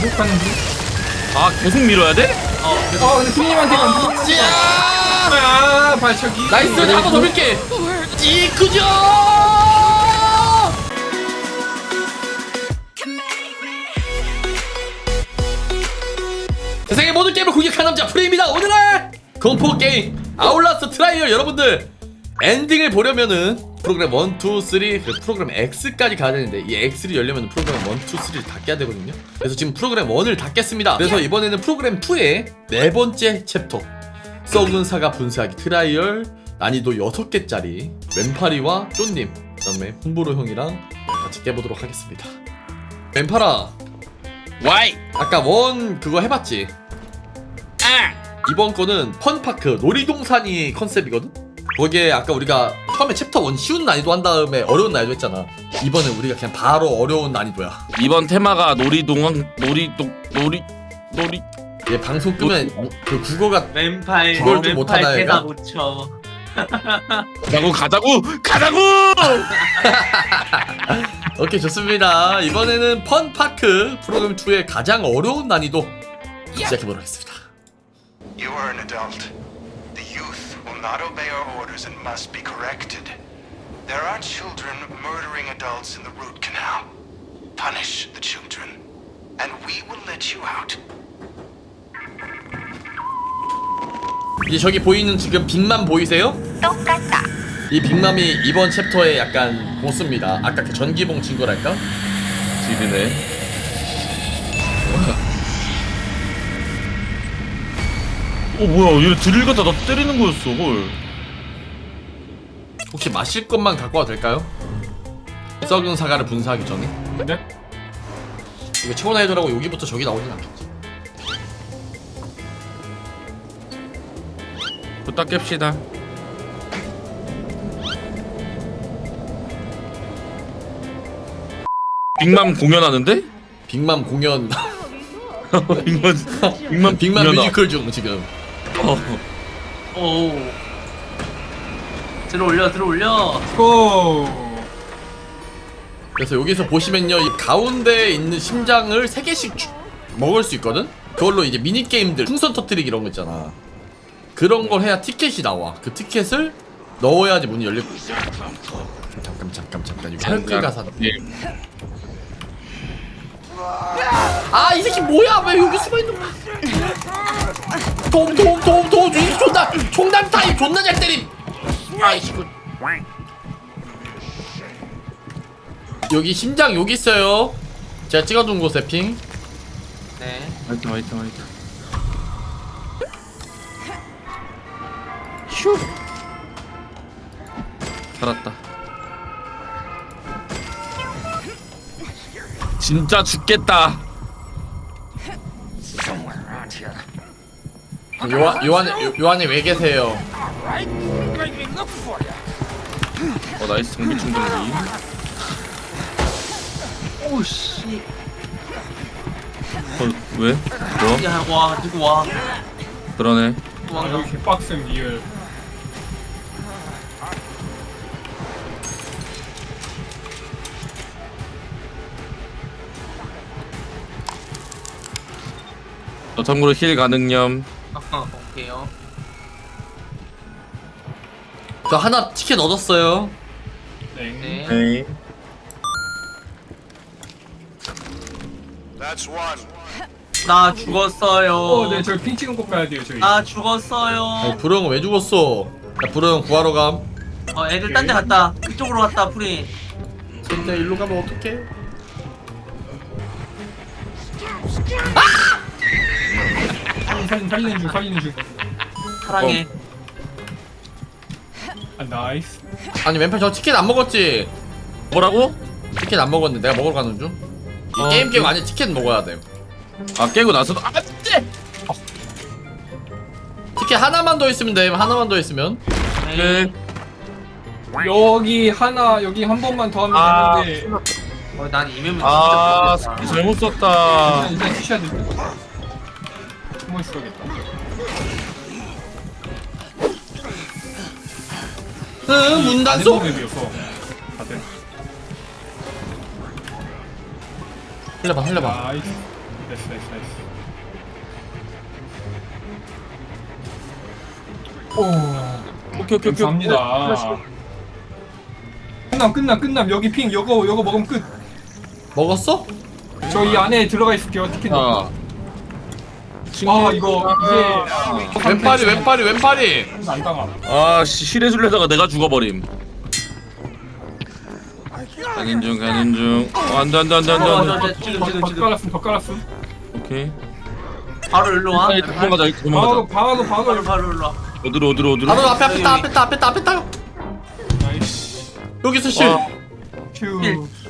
계속 가는 중. 아 계속 밀어야 돼? 어 근데 팀님한테 간. 아 발차기. 나이스 한 번 더 밀게 이크죠 세상의 모든 게임을 공격한 남자 프레입니다 오늘의 공포 게임 아울라스트 트라이얼 여러분들 엔딩을 보려면은 프로그램 1, 2, 3, 그 프로그램 X까지 가야 되는데 이 X를 열려면 프로그램 1, 2, 3를 다 깨야 되거든요. 그래서 지금 프로그램 1을 다 깼습니다. 그래서 이번에는 프로그램 2의 네 번째 챕터. 썩은 사과 분쇄하기 트라이얼 난이도 6개짜리 왼파리와 쪼님 그 다음에 홍보로 형이랑 같이 깨보도록 하겠습니다. 왼파라 와이 아까 원 그거 해봤지? 아. 이번 거는 펀파크 놀이동산이 컨셉이거든? 거기에 아까 우리가 처음에 챕터 1 쉬운 난이도 한 다음에 어려운 난이도 했잖아. 이번엔 우리가 그냥 바로 어려운 난이도야. 이번 테마가 놀이동원 놀이동 놀이 놀이. 얘 방송 끄면 그 국어가 왼팔 그걸 좀 못하나, 얘가? 쳐. 가자고 가자고! 가자고! 오케이 좋습니다. 이번에는 펀파크 프로그램 2의 가장 어려운 난이도 시작해보도록 하겠습니다. You are an adult. Will not obey our orders and must be corrected. There are children murdering adults in the root canal. Punish the children, and we will let you out. 이제 저기 보이는 지금 빅맘 보이세요? 똑같다. 이 빅맘이 이번 챕터의 약간 보스입니다 아까 그 전기봉 친구랄까? 지르네 어 뭐야 얘 드릴 갖다 나 때리는 거였어 헐 혹시 마실 것만 갖고 와도 될까요? 썩은 사과를 분사하기 전에 네? 이거 최고 난이도라고 여기부터 저기 나오진 않겠지 부탁 깹시다 빅맘 공연하는데? 빅맘 공연 빅맘 빅맘 빅맘 공연하. 뮤지컬 중 지금 어. 오. 들어 올려 들어 올려. 고. 그래서 여기서 보시면요 이 가운데에 있는 심장을 3개씩 먹을 수 있거든? 그걸로 이제 미니게임들 풍선 터트리기 이런 거 있잖아 그런 걸 해야 티켓이 나와 그 티켓을 넣어야지 문이 열릴 거 잠깐 잠깐 잠깐 여기 할글 가사 예. 아이 새끼 뭐야 왜 여기 숨어있는 거야 도움 도움 도움 도움 이 존나 총단 타임 존나 잘 때림. 아이씨 그. 여기 심장 여기 있어요. 제가 찍어둔 곳에 핑. 네. 화이팅 화이팅 화이팅. 휴. 살았다. 진짜 죽겠다 요한 요한 요- 요한이 왜 계세요 어 나이스 정비 충전기 오씨. 어 왜? 뭐? 야와 누구 와. 그러네 아 도망가. 여기 개빡센 리얼. 저 참고로 힐 가능념 오케이요. 저 하나 티켓 얻었어요 네. 네. 네 That's one. 나 죽었어요. 어 네 저기 핑 찍은 꼭 가야 돼요 저희. 나 어, 죽었어요. 부르 형왜 죽었어 나 부르 형 구하러 감 어 애들 딴 데 갔다. 그쪽으로 갔다 프리. 근데 일로 가면 어떡해 살린 살리는 중 살리는 중. 사랑해. 아 나이스. 아니 왼팔 저 티켓 안 먹었지 뭐라고? 티켓 안 먹었는데 내가 먹으러 가는 중 이 어, 게임 깨고 그- 아니 티켓 먹어야 돼아 깨고 나서도 아 쎄! 티켓 하나만 더 있으면 돼 하나만 더 있으면 네. 여기 하나 여기 한 번만 더 하면 아. 되는데 어, 난 이메일 아 진짜 스킬 모르겠다. 잘못 썼다 일단 치셔야 될 듯. 숨어 있어야겠다. 응 문단속 맵이어서. 다들. 흘려봐 흘려봐. 나이스. 됐어 됐어 오. 오케이 오케이 오케이. 감사합니다. 끝남 끝남 끝남. 여기 핑 요거 요거 먹으면 끝. 먹었어? 저 이 안에 들어가 있을게요 티켓 아 아 이거 이게 왼팔이 왼팔이 왼팔이. 안 당함 아 씨 실에 술래다가 내가 죽어버림. 가는 중 가는 중. 어, 안 돼 안 돼 안 돼 안돼 어, 안돼. 저, 저, 지금 지금 더 지금 깔았음 더 깔았음 오케이. 바로 일로 와. 도망가자 도망가자. 바로 바로 바로. 바로 일로 와. 어디로 어디로 어디로? 바로 앞에 앞에 있다 앞에 있다 앞에 있다 앞에 나이스. 여기서 실. 와. 큐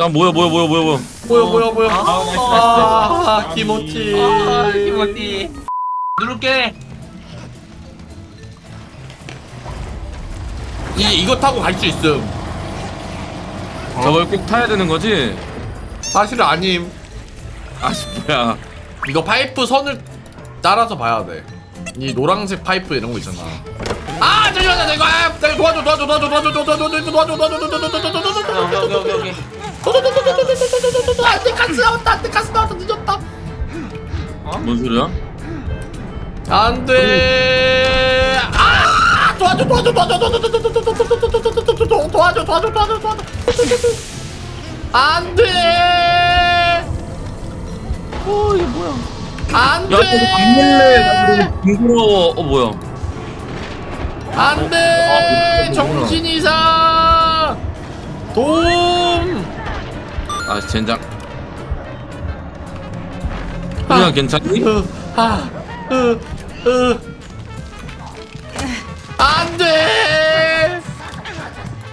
나 뭐야 뭐야 뭐야 뭐야 뭐야 뭐야 뭐야 뭐야 아, 나이스, 아 아, 기모띠. 누를게. 이 이거 타고 갈 수 있음 저걸 꼭 타야 되는 거지? 사실 아님 아씨 뭐야 이거 파이프 선을 따라서 봐야 돼이 노란색 파이프 이런 거 있잖아 아 잠시만요 나 이거 아, 나 이거 도와줘 도와줘 도와줘 도와줘 도와줘 도와줘 도와줘 도와줘 도와줘 여기 여기 여기 여기. 안돼 가스 나왔다 안돼 가스 나왔다 늦었다 뭔 소리야? 안돼 아 도와줘 도와줘 도와줘 도와줘 도와줘 도와줘 도와줘 도와줘 안돼 어 이게 뭐야 야 저거 안돼 그러고 징그러워 어 뭐야 안돼 정신 이상 돔 아 젠장 그냥 괜찮니? 아, 으, 으. 안 돼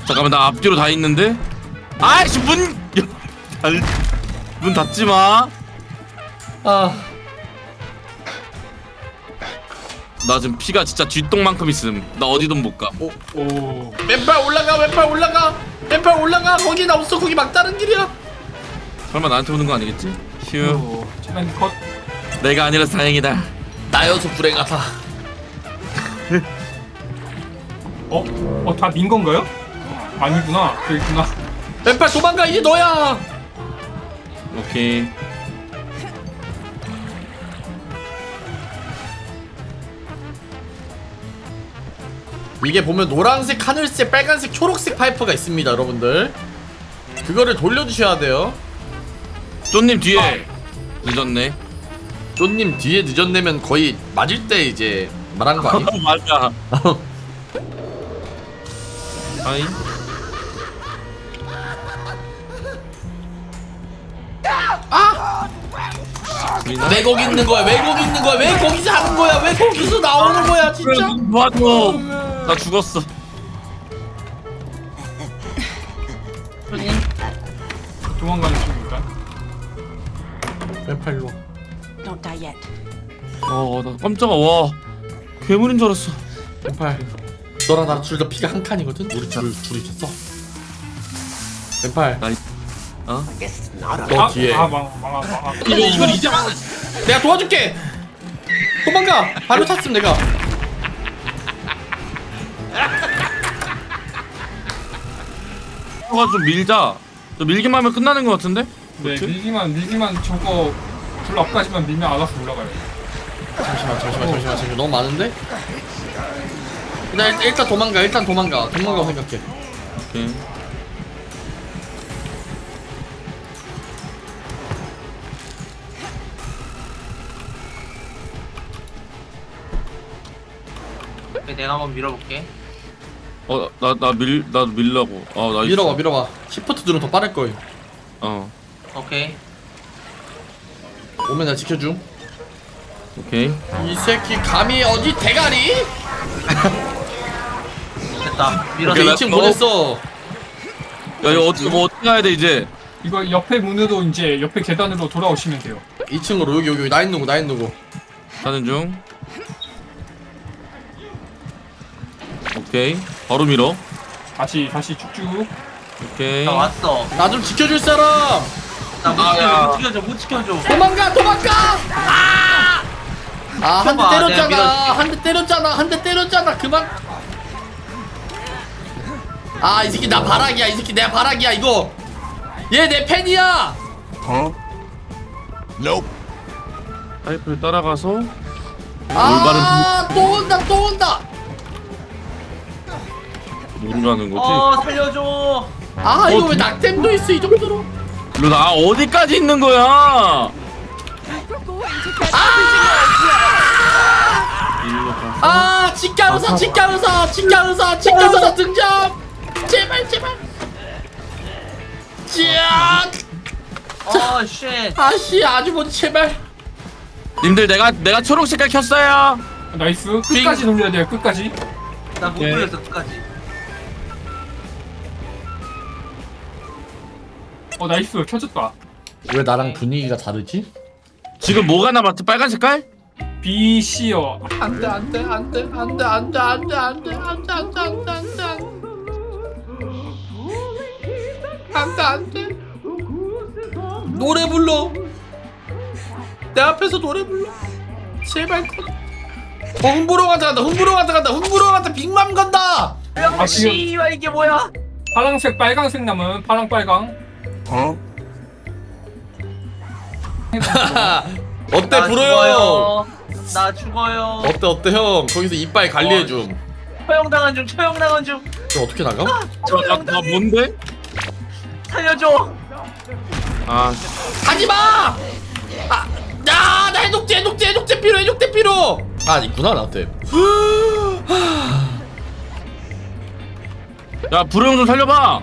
잠깐만 나 앞뒤로 다 있는데? 아이씨 문! 달- 문 닫지 마. 아 나 지금 피가 진짜 뒷동만큼 있음. 나 어디도 못 가. 오, 오 왼팔 올라가 왼팔 올라가 왼팔 올라가 거기 나 없어 거기 막다른 길이야 설마 나한테 오는 거 아니겠지? 휴. 오, 차량 컷 내가 아니라서 다행이다. 나여서 불행하다 어? 어, 다 민 건가요? 아니구나. 그 있구나. 왼팔 도망가 이게 너야 오케이. 이게 보면 노란색 하늘색 빨간색 초록색 파이프가 있습니다 여러분들 그거를 돌려주셔야 돼요 쪼님 뒤에 늦었네. 쪼님 뒤에 늦었네면 거의 맞을 때 이제 말한 거 아니야? 맞아. 아이. 아! 왜 거기 있는 거야 왜 거기 있는 거야 왜 거기서 하는 거야 왜 거기서 나오는 거야 진짜 도와줘. 나 죽었어. 도망가는 중이니까. 왼팔로 Don't die yet. 어, 나 깜짝아. 와. 괴물인 줄 알았어. 왼팔 너랑 나랑 둘 다 피가 한 칸이거든? 우리 둘, 둘이 졌어 왼팔 나 이- 어? 너 아, 뒤에 아, 망, 망, 망. 이거 이걸 이제 막 내가 도와줄게 도망가 발로 탔음 내가 가좀 밀자. 저 밀기만 하면 끝나는 것 같은데? 네, 그치? 밀기만, 밀기만 저거 불 앞까지만 밀면 알아서 올라가요. 잠시만 잠시만 잠시만 잠시만 너무 많은데? 일단, 일- 일단 도망가 일단 도망가 도망가 생각해 오케이. 오케이, 내가 한번 밀어볼게. 어, 나, 나 밀, 나 밀라고. 어, 나 밀어봐 밀어봐 시프트 누르면 더 빠를 거임 어, 오케이. 오면 나 지켜줌 오케이. 이 새끼 감히 어디 대가리? 됐다. 오케이 밀어서. 나- 2층 어. 보냈어 야, 이거 어떻게, 뭐 어떻게 해야 돼, 이제? 이거 옆에 문으로 이제 옆에 계단으로 돌아오시면 돼요. 2층으로 여기 여기 여기 나 있는 거나 있는 거 가는 중. 오케이. 바로 밀어. 다시, 다시 쭉쭉. 오케이. 나 왔어. 나 좀 지켜줄 사람 나못 아. 지켜줘, 못 지켜줘, 못 지켜줘. 도망가 도망가 아! 아, 한 대 쳐봐, 내가 때렸잖아. 밀어줄게. 한 대 때렸잖아. 한 대 때렸잖아. 그만. 아, 이 새끼 나 바락이야. 이 새끼 내 바락이야. 이거. 얘 내 팬이야. 파이프를 따라가서 아또 온다 또 온다 하는 거지? 어 살려줘. 아 이거 어, 왜 낙템도 있어 이 정도로 루나 어디까지 있는 거야? 일로 가서 아 직가의사 직가의사 직가의사 직가의사 등장 제발 제발 찌앗 어 쉣. 아씨 아주머니 제발 님들 내가 내가 초록 색깔 켰어요. 나이스 끝까지 돌려야 돼요 끝까지 나못 예. 돌렸어 끝까지. 어 나이스 켜졌다 왜 나랑 분위기가 다르지? 지금 뭐가 남았지? 빨간 색깔? BC요 안돼 안돼 안돼 안돼 안돼 안돼 안돼 안돼 안돼 안돼 안돼 안돼 안돼 노래 불러 내 앞에서 노래 불러 제발 꺼 어, 흥부로 가자 간다 흥부로 가자 간다 흥부로 가자 빅맘 간다 아, 지금- 씨발 이게 뭐야? 파랑색 빨강색 남은 파랑 빨강 어때 나 불어요 죽어요. 나 죽어요. 어때 어때 형 거기서 이빨 관리해 줌 처형 당한 중 처형 당한 중. 저 어떻게 나가? 나, 나, 나 뭔데? 살려줘. 아 하지 마! 아, 야, 나 해독제, 해독제, 해독제 필요, 해독제 필요. 아, 있구나 나한테. 야 불호형 좀 살려봐.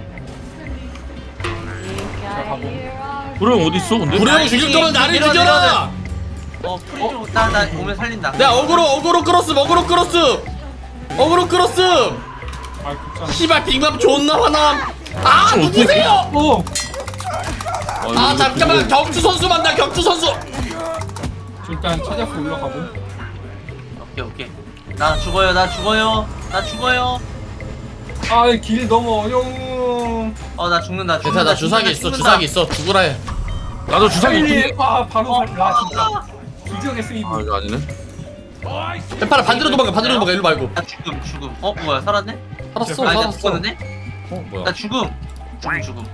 가보 불호형 어디 있어? 근데? 불효 죽일 거면 나를 밀어, 죽여라. 어 풀이 좀나나 오면 살린다. 내가 어그로, 어그로 끌었음, 어그로 끌었음, 어그로 끌었음. 아 씨발 빅맘 존나 화남. 아, 누구세요? 오 아, 잠깐만, 격투 선수 만나, 격투 선수. 일단 찾아서 올라가고 오케이 오케이. 나 죽어요 나 죽어요 나 죽어요. 아길 너무 어려워 어나 죽는다 죽는다. 괜찮아, 나 주사기 있어, 죽는다. 주사기 있어, 죽으라 해. 나도 주사기 빨리 있던데. 아 바로 어, 살라 진짜 아, 기적의 세이브 아 이거 아니네. 해파라 반대로 도망가, 반대로 도망가, 일로 말고. 나 죽음 죽음. 어 뭐야 살았네? 살았어, 아니 나 살았어. 죽었는데? 어, 뭐야? 나 죽음. 죽음 죽음.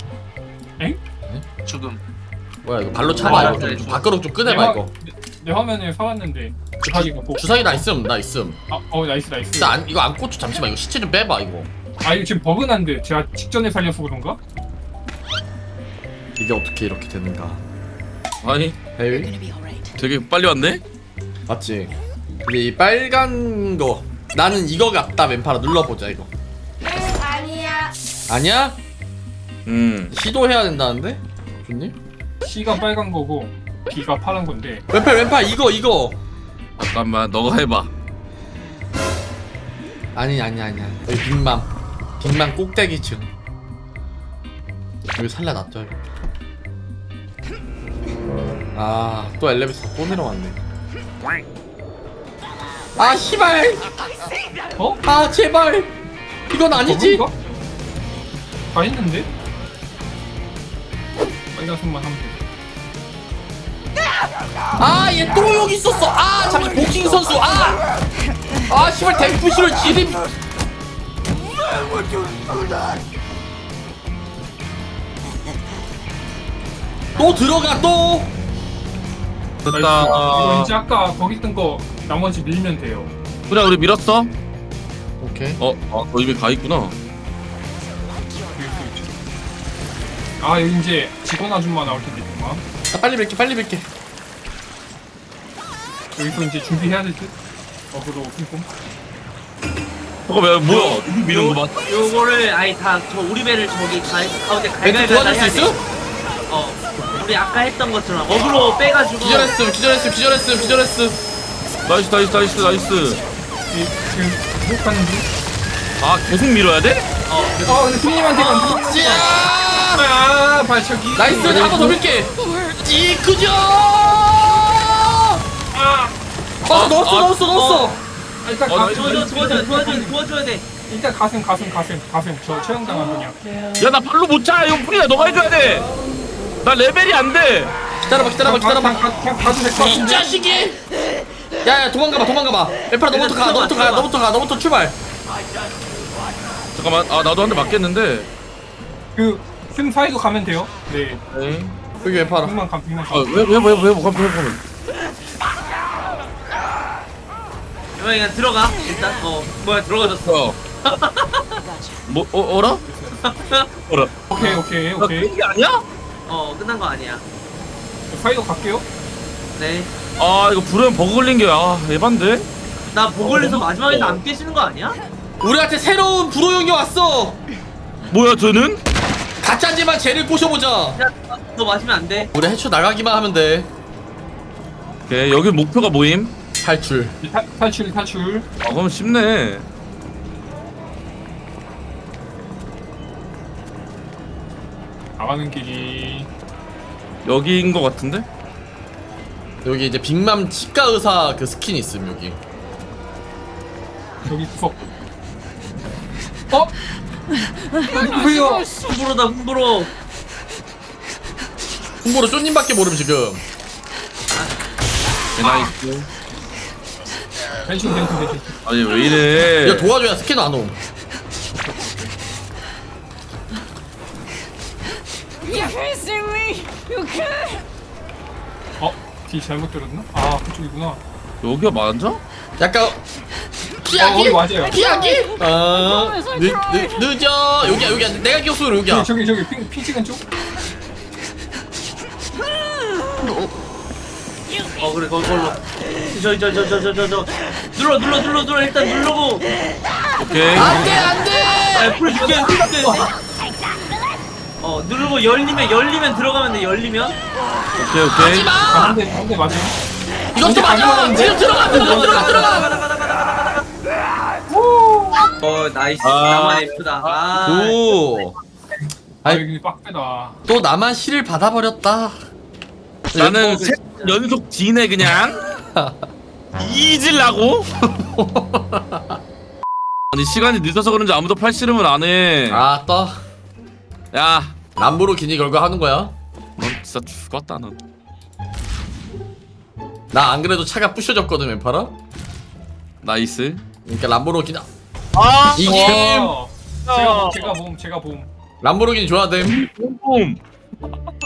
엥? 죽음. 뭐야, 이거 발로 차봐, 아, 이거 좀, 그래, 좀. 밖으로 좀 화, 이거. 내 화면에 살았는데 주사기가 고 주사기 나 있음, 나 있음. 아, 어 나이스 나이스 나 안, 이거 안 꽂혀, 잠시만, 이거 시체 좀 빼봐, 이거. 아 이거 지금 버그 난데 제가 직전에 살려서 그런가? 이게 어떻게 이렇게 되는가? 아니 헤이? 되게 빨리 왔네. 맞지? 근데 이 빨간 거 나는 이거 같다 왼팔아 눌러보자 이거 아니야. 아니야? 음. 시도해야 된다는데? 좋니? C가 빨간 거고 B가 파란 건데 왼팔 왼팔 이거 이거 잠깐만 너가 해봐. 아니 아니 아니야 여기 빅맘 빅맘 꼭대기층. 여기 살려놨죠 아또 엘리베이터 또 내려왔네. 아 씨발! 어? 아 제발! 이건 아니지? 다 했는데? 빨간색만 하면 돼. 아 얘 또 여기 있었어. 아 잠시 복싱 선수. 아 아 씨발 댐프시를 지림 또 들어가 또 됐다. 이제 아까 거기 있던 거 나머지 밀면 돼요 그래 우리 밀었어. 오케이 어, 아, 너 이미 가 있구나. 아 여기 이제 직원 아줌마 나올 텐데 나 빨리 뵐게 빨리 뵐게 여기서 이제 준비해야 될 듯? 어그로 핑퐁 저거 왜 뭐야? 누구 미는 거 봐. 요거를 아니 다 저 우리 배를 저기 가, 가운데 갈갈갈 도와줄 수 해야 돼. 있어? 어 우리 아까 했던 것처럼 어그로 빼가지고 기절했음 기절했음 기절했음 기절했음 나이스 나이스 나이스 나이스. 이- 지금 회복하는 중? 아 계속 밀어야 돼? 아 근데 손님한테 간 찌야 아 발차기 나이스 한번 더 밀게 찌크죠 아어 넣었어 아, 넣었어 넣었어 아, 일단 어, 가, 나이스. 도와줘 도와줘 도와줘 도와줘야 돼 일단 가슴 가슴 가슴 가슴 저 처형당한 분이야 야 나 발로 못 차. 이거 프리야 너가 해줘야 돼. 나 레벨이 안 돼. 기다려봐 기다려봐 기다려봐 그냥 가- 그냥 가도 될 것 이 같은데 자식이 야야 도망가봐 도망가봐 엠파라 너부터 가 너부터 가 너부터 가 너부터 출발 잠깐만. 아 나도 한 대 맞겠는데. 그슴 사이로 가면 돼요 네. 여기 엠파라 빅만 가 빅만 가 아왜왜왜왜 뭐가 왜 뭐가 이번에 그냥 들어가 일단 어 뭐야 들어가졌어 어. 뭐 어, 어라? 어라? 오케이 오케이 나 오케이 이게 아니야? 어 끝난 거 아니야 사이도 갈게요 네나 아 이거 불은 버그 걸린 게아 에반데? 보글에서 마지막에 안 깨지는 거 아니야? 우리한테 새로운 불호 형이 왔어. 뭐야 저는? 가짜지만 쟤를 꼬셔보자. 야너 마시면 안돼 우리 해쳐 나가기만 하면 돼. 오케이 여기 목표가 모임 탈출. 타, 탈출 탈출 아 그럼 쉽네 나가는 길이 여기인 거 같은데? 여기 이제 빅맘 치과 의사 그 스킨 있음 여기. 여기 구석 어? 누구세요? hum부로다 hum부로 홍보로 쪼님밖에 모름 지금. 네, 나이스 벤신 벤신 벤신 아니 왜 이래 야 도와줘야 스킨 안 옴. 어? 뒤 잘못 들었나? 아 그쪽이구나 여기가 맞아? 약간 어 피하기? 거기 맞아요 피하기? 아 늦, 늦, 늦어 여기야 여기야 내가 기억속으로 여기야 저기 저기 저기 핑, 핑 찍은 쪽? 어 그래 그걸로 저기 저기 저기 저기 저기 저. 눌러 눌러 눌러 눌러. 일단 누르고. 오케이. 안돼 안돼! 아풀 줄게 풀 줄게. 어 누르고 열리면 열리면 들어가면 돼 열리면. 오케이 오케이. 아, 한대 한대 맞아. 이것도 맞아! 지금 들어가 들어가 들어가 들어가 가다 가다 가다 가다 가다 어 나이스. 아. 나만 F다. 아 오. 아 아이. 여기 빡세다. 또 나만 실을 받아버렸다. 나는 세 연속 뒤네 그냥 잊으려고? 아니 시간이 늦어서 그런지 아무도 팔씨름을 안 해. 아 떠? 야. 람보르기니 걸고 하는 거야? 넌 진짜 죽었다 넌. 나안 그래도 차가 부셔졌거든 왼팔아. 나이스. 그러니까 람보르기니. 아 이게 어, 제가 제가 봄 제가 봄. 람보르기니 줘야 됨 뿜뿜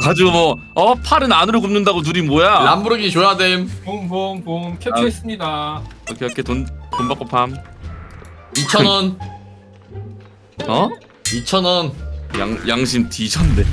가지고 뭐어 팔은 안으로 굽는다고 둘이 뭐야? 람보르기니 줘야 됨. 봄봄봄. 캡처했습니다. 오케이 오케이. 돈, 돈 받고 팜. 2,000원. 어? 2,000원. 양, 양심 뒤졌네